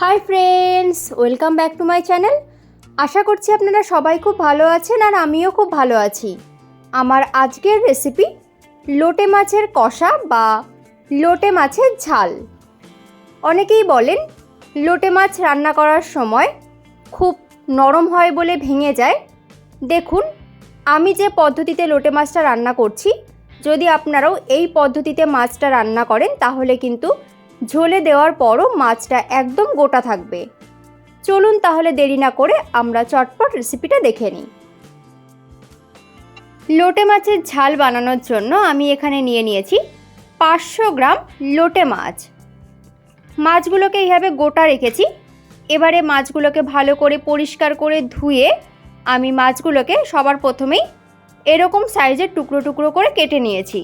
Hi friends welcome back to my channel আশা করছি আপনারা সবাই খুব ভালো আছেন আর আমিও খুব ভালো আছি। আমার আজকের রেসিপি লোটে মাছের কষা বা লোটে মাছের ঝাল। অনেকেই বলেন, লোটে মাছ রান্না করার সময় খুব নরম হয় বলে ভেঙে যায়। দেখুন, আমি যে পদ্ধতিতে লোটে মাছটা রান্না করছি, যদি আপনারাও এই পদ্ধতিতে মাছটা রান্না করেন, তাহলে কিন্তু ঝোলে দেওয়ার পরও মাছটা একদম গোটা থাকবে। চলুন তাহলে দেরি না করে আমরা চটপট রেসিপিটা দেখে নিই। লোটে মাছের ঝাল বানানোর জন্য আমি এখানে নিয়ে নিয়েছি পাঁচশো গ্রাম লোটে মাছ। মাছগুলোকে এইভাবে গোটা রেখেছি। এবারে মাছগুলোকে ভালো করে পরিষ্কার করে ধুয়ে আমি মাছগুলোকে সবার প্রথমেই এরকম সাইজের টুকরো টুকরো করে কেটে নিয়েছি।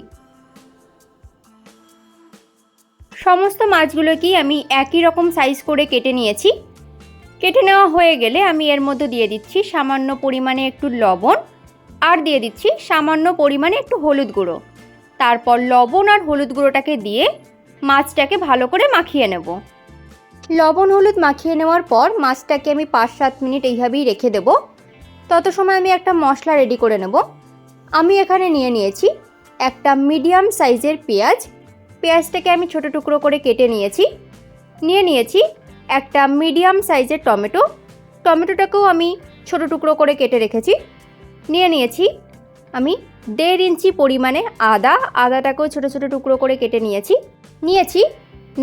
সমস্ত মাছগুলোকেই আমি একই রকম সাইজ করে কেটে নিয়েছি। কেটে নেওয়া হয়ে গেলে আমি এর মধ্যে দিয়ে দিচ্ছি সামান্য পরিমাণে একটু লবণ আর দিয়ে দিচ্ছি সামান্য পরিমাণে একটু হলুদ গুঁড়ো। তারপর লবণ আর হলুদ গুঁড়োটাকে দিয়ে মাছটাকে ভালো করে মাখিয়ে নেব। লবণ হলুদ মাখিয়ে নেওয়ার পর মাছটাকে আমি পাঁচ সাত মিনিট এইভাবেই রেখে দেব। তত সময় আমি একটা মশলা রেডি করে নেব। আমি এখানে নিয়ে নিয়েছি একটা মিডিয়াম সাইজের পেঁয়াজ পেঁয়াজটাকে আমি ছোটো টুকরো করে কেটে নিয়েছি। নিয়ে নিয়েছি একটা মিডিয়াম সাইজের টমেটো। টমেটোটাকেও আমি ছোটো টুকরো করে কেটে রেখেছি। নিয়ে নিয়েছি আমি দেড় ইঞ্চি পরিমাণে আদা। আদাটাকেও ছোটো ছোটো টুকরো করে কেটে নিয়েছি। নিয়েছি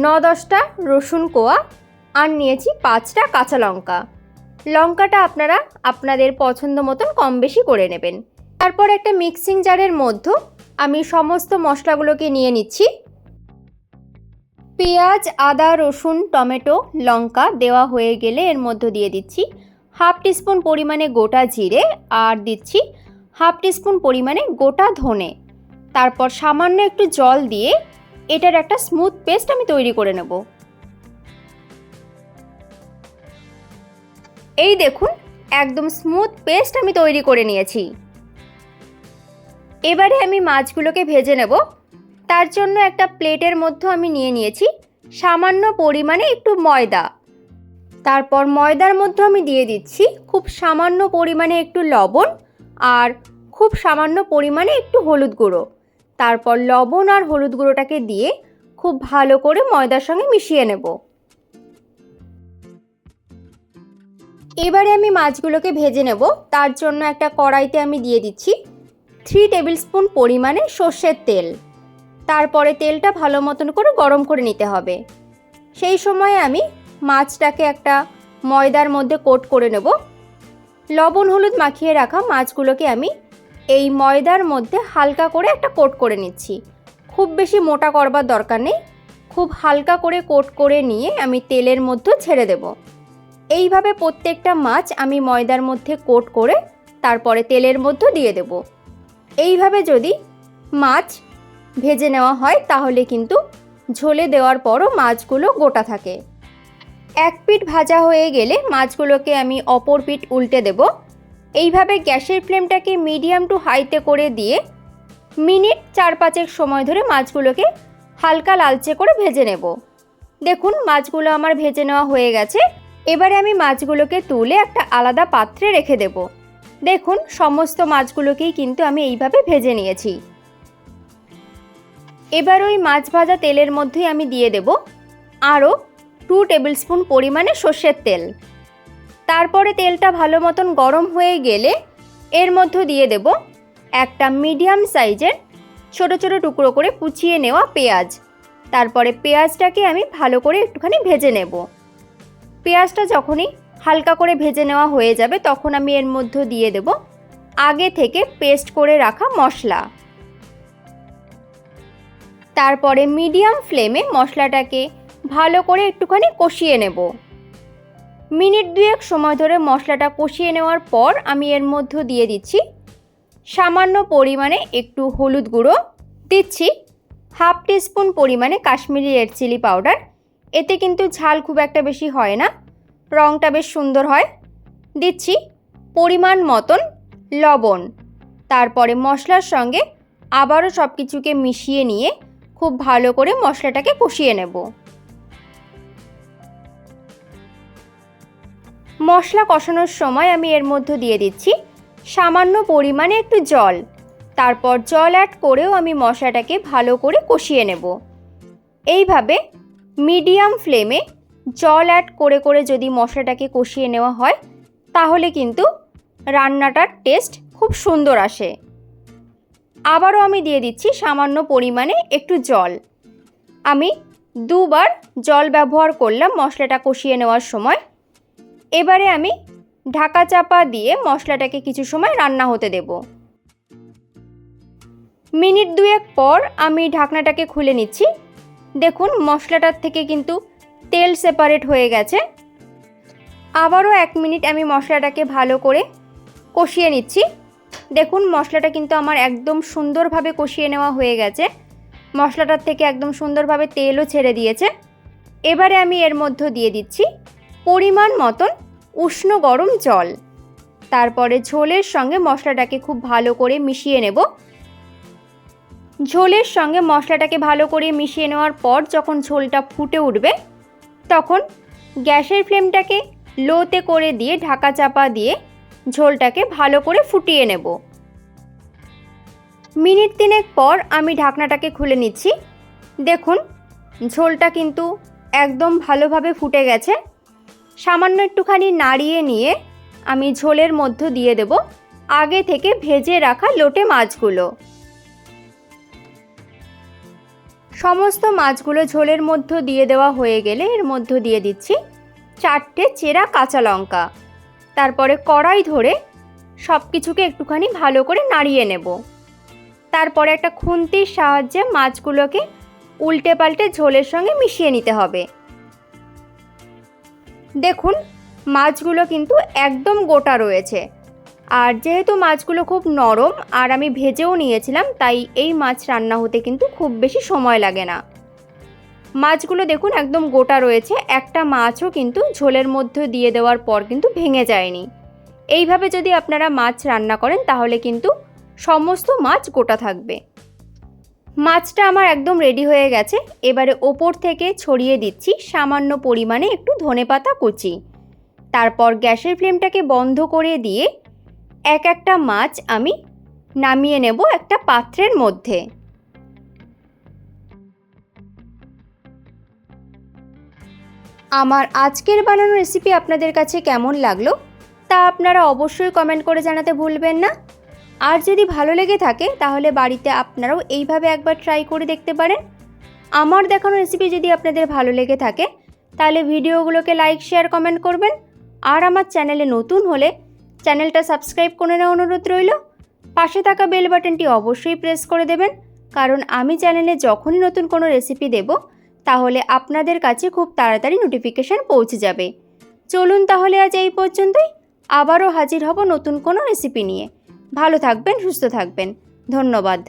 ন দশটা রসুন কোয়া আর নিয়েছি পাঁচটা কাঁচা লঙ্কা। লঙ্কাটা আপনারা আপনাদের পছন্দ মতন কম বেশি করে নেবেন। তারপর একটা মিক্সিং জারের মধ্যে আমি সমস্ত মশলাগুলোকে নিয়ে নিচ্ছি। পেঁয়াজ, আদা, রসুন, টমেটো, লঙ্কা দেওয়া হয়ে গেলে এর মধ্যে দিয়ে দিচ্ছি হাফ টিস্পুন পরিমাণে গোটা জিরে আর দিচ্ছি হাফ টিস্পুন পরিমাণে গোটা ধনে। তারপর সামান্য একটু জল দিয়ে এটার একটা স্মুথ পেস্ট আমি তৈরি করে নেব। এই দেখুন, একদম স্মুথ পেস্ট আমি তৈরি করে নিয়েছি। এবারে আমি মাছগুলোকে ভেজে নেব। তার জন্য একটা প্লেটের মধ্যে আমি নিয়ে নিয়েছি। সামান্য পরিমাণে একটু ময়দা। তারপর ময়দার মধ্যে আমি দিয়ে দিচ্ছি খুব সামান্য পরিমাণে একটু লবণ আর খুব সামান্য পরিমাণে একটু হলুদ গুঁড়ো। তারপর লবণ আর হলুদ গুঁড়োটাকে দিয়ে খুব ভালো করে ময়দার সঙ্গে মিশিয়ে নেব। এবারে আমি মাছগুলোকে ভেজে নেব। তার জন্য একটা কড়াইতে আমি দিয়ে দিচ্ছি থ্রি টেবিল স্পুন পরিমাণে সর্ষের তেল। তারপরে তেলটা ভালো মতন করে গরম করে নিতে হবে। সেই সময় আমি মাছটাকে একটা ময়দার মধ্যে কোট করে নেব। লবণ হলুদ মাখিয়ে রাখা মাছগুলোকে আমি এই ময়দার মধ্যে হালকা করে একটা কোট করে নিচ্ছি। খুব বেশি মোটা করবার দরকার নেই। খুব হালকা করে কোট করে নিয়ে আমি তেলের মধ্যে ছেড়ে দেব। এইভাবে প্রত্যেকটা মাছ আমি ময়দার মধ্যে কোট করে তারপরে তেলের মধ্যে দিয়ে দেব। এইভাবে যদি মাছ ভেজে নেওয়া হয়, তাহলে কিন্তু ঝোলে দেওয়ার পরও মাছগুলো গোটা থাকে। এক পিঠ ভাজা হয়ে গেলে মাছগুলোকে আমি অপর পিঠ উল্টে দেব। এইভাবে গ্যাসের ফ্লেমটাকে মিডিয়াম টু হাইতে করে দিয়ে মিনিট চার পাঁচেক সময় ধরে মাছগুলোকে হালকা লালচে করে ভেজে নেব। দেখুন, মাছগুলো আমার ভেজে নেওয়া হয়ে গেছে। এবারে আমি মাছগুলোকে তুলে একটা আলাদা পাত্রে রেখে দেব। দেখুন, সমস্ত মাছগুলোকেই কিন্তু আমি এইভাবে ভেজে নিয়েছি। এবার ওই মাছ ভাজা তেলের মধ্যেই আমি দিয়ে দেব আরও টু টেবিল স্পুন পরিমাণে সর্ষের তেল। তারপরে তেলটা ভালো মতন গরম হয়ে গেলে এর মধ্যে দিয়ে দেব একটা মিডিয়াম সাইজের ছোট ছোট টুকরো করে কুচিয়ে নেওয়া পেঁয়াজ। তারপরে পেঁয়াজটাকে আমি ভালো করে একটুখানি ভেজে নেব। পেঁয়াজটা যখনই হালকা করে ভেজে নেওয়া হয়ে যাবে, তখন আমি এর মধ্যে দিয়ে দেব আগে থেকে পেস্ট করে রাখা মশলা। তারপরে মিডিয়াম ফ্লেমে মশলাটাকে ভালো করে একটুখানি কষিয়ে নেব। মিনিট দুয়েক সময় ধরে মশলাটা কষিয়ে নেওয়ার পর আমি এর মধ্যে দিয়ে দিচ্ছি সামান্য পরিমাণে একটু হলুদ গুঁড়ো, দিচ্ছি হাফ টিস্পুন পরিমাণে কাশ্মীরি রেড চিলি পাউডার। এতে কিন্তু ঝাল খুব একটা বেশি হয় না রঙটা বেশ সুন্দর হয়। দিচ্ছি পরিমাণ মতন লবণ। তারপরে মশলার সঙ্গে আবারও সব কিছুকে মিশিয়ে নিয়ে খুব ভালো করে মশলাটাকে কষিয়ে নেব। মশলা কষানোর সময় আমি এর মধ্যে দিয়ে দিচ্ছি সামান্য পরিমাণে একটু জল। তারপর জল অ্যাড করেও আমি মশলাটাকে ভালো করে কষিয়ে নেব। এইভাবে মিডিয়াম ফ্লেমে জল অ্যাড করে করে যদি মশলাটাকে কষিয়ে নেওয়া হয়, তাহলে কিন্তু রান্নাটার টেস্ট খুব সুন্দর আসে। আবারও আমি দিয়ে দিচ্ছি সামান্য পরিমাণে একটু জল। আমি দুবার জল ব্যবহার করলাম মশলাটা কষিয়ে নেওয়ার সময়। এবারে আমি ঢাকা চাপা দিয়ে মশলাটাকে কিছু সময় রান্না হতে দেব। মিনিট দুয়েক পর আমি ঢাকনাটাকে খুলে নিচ্ছি। দেখুন মশলাটার থেকে কিন্তু তেল সেপারেট হয়ে গেছে। আবারও এক মিনিট আমি মশলাটাকে ভালো করে কষিয়ে নিচ্ছি। দেখুন, মশলাটা কিন্তু আমার একদম সুন্দরভাবে কষিয়ে নেওয়া হয়ে গেছে। মশলাটার থেকে একদম সুন্দরভাবে তেলও ছেড়ে দিয়েছে। এবারে আমি এর মধ্যে দিয়ে দিচ্ছি পরিমাণ মতন উষ্ণ গরম জল। তারপরে ঝোলের সঙ্গে মশলাটাকে খুব ভালো করে মিশিয়ে নেব। ঝোলের সঙ্গে মশলাটাকে ভালো করে মিশিয়ে নেওয়ার পর যখন ঝোলটা ফুটে উঠবে, তখন গ্যাসের ফ্লেমটাকে লোতে করে দিয়ে ঢাকা চাপা দিয়ে ঝোলটাকে ভালো করে ফুটিয়ে নেব। মিনিট তিনেক পর আমি ঢাকনাটাকে খুলে নিচ্ছি। দেখুন, ঝোলটা কিন্তু একদম ভালোভাবে ফুটে গেছে। সামান্য একটুখানি নাড়িয়ে নিয়ে আমি ঝোলের মধ্যে দিয়ে দেব আগে থেকে ভেজে রাখা লোটে মাছগুলো। সমস্ত মাছগুলো ঝোলের মধ্যে দিয়ে দেওয়া হয়ে গেলে এর মধ্যে দিয়ে দিচ্ছি চারটে চেরা কাঁচা লঙ্কা। তারপরে কড়াই ধরে সব কিছুকে একটুখানি ভালো করে নাড়িয়ে নেব। তারপরে একটা খুন্তির সাহায্যে মাছগুলোকে উল্টে পাল্টে ঝোলের সঙ্গে মিশিয়ে নিতে হবে। দেখুন, মাছগুলো কিন্তু একদম গোটা রয়েছে। আর যেহেতু মাছগুলো খুব নরম, আর আমি ভেজেও নিয়েছিলাম, তাই এই মাছ রান্না হতে কিন্তু খুব বেশি সময় লাগে না। মাছগুলো দেখুন একদম গোটা রয়েছে। একটা মাছও কিন্তু ঝোলের মধ্যে দিয়ে দেওয়ার পর কিন্তু ভেঙে যায়নি। এইভাবে যদি আপনারা মাছ রান্না করেন, তাহলে কিন্তু সমস্ত মাছ গোটা থাকবে। মাছটা আমার একদম রেডি হয়ে গেছে। এবারে ওপর থেকে ছড়িয়ে দিচ্ছি সামান্য পরিমাণে একটু ধনেপাতা কুচি। তারপর গ্যাসের ফ্লেমটাকে বন্ধ করে দিয়ে এক একটা মাছ আমি নামিয়ে নেব একটা পাত্রের মধ্যে। আমার আজকের বানানো রেসিপি আপনাদের কাছে কেমন লাগল তা আপনারা অবশ্যই কমেন্ট করে জানাতে ভুলবেন না। আর যদি ভালো লেগে থাকে, তাহলে বাড়িতে আপনারাও এইভাবে একবার ট্রাই করে দেখতে পারেন। আমার দেখানো রেসিপি যদি আপনাদের ভালো লেগে থাকে, তাহলে ভিডিওগুলোকে লাইক শেয়ার কমেন্ট করবেন। আর আমার চ্যানেলে নতুন হলে চ্যানেলটা সাবস্ক্রাইব করে নেওয়া অনুরোধ রইল। পাশে থাকা বেল বাটনটি অবশ্যই প্রেস করে দেবেন। কারণ আমি চ্যানেলে যখনই নতুন কোনো রেসিপি দেব তাহলে আপনাদের কাছে খুব তাড়াতাড়ি নোটিফিকেশান পৌঁছে যাবে। চলুন তাহলে আজ এই পর্যন্তই। আবারও হাজির হব নতুন কোনো রেসিপি নিয়ে। ভালো থাকবেন, সুস্থ থাকবেন। ধন্যবাদ।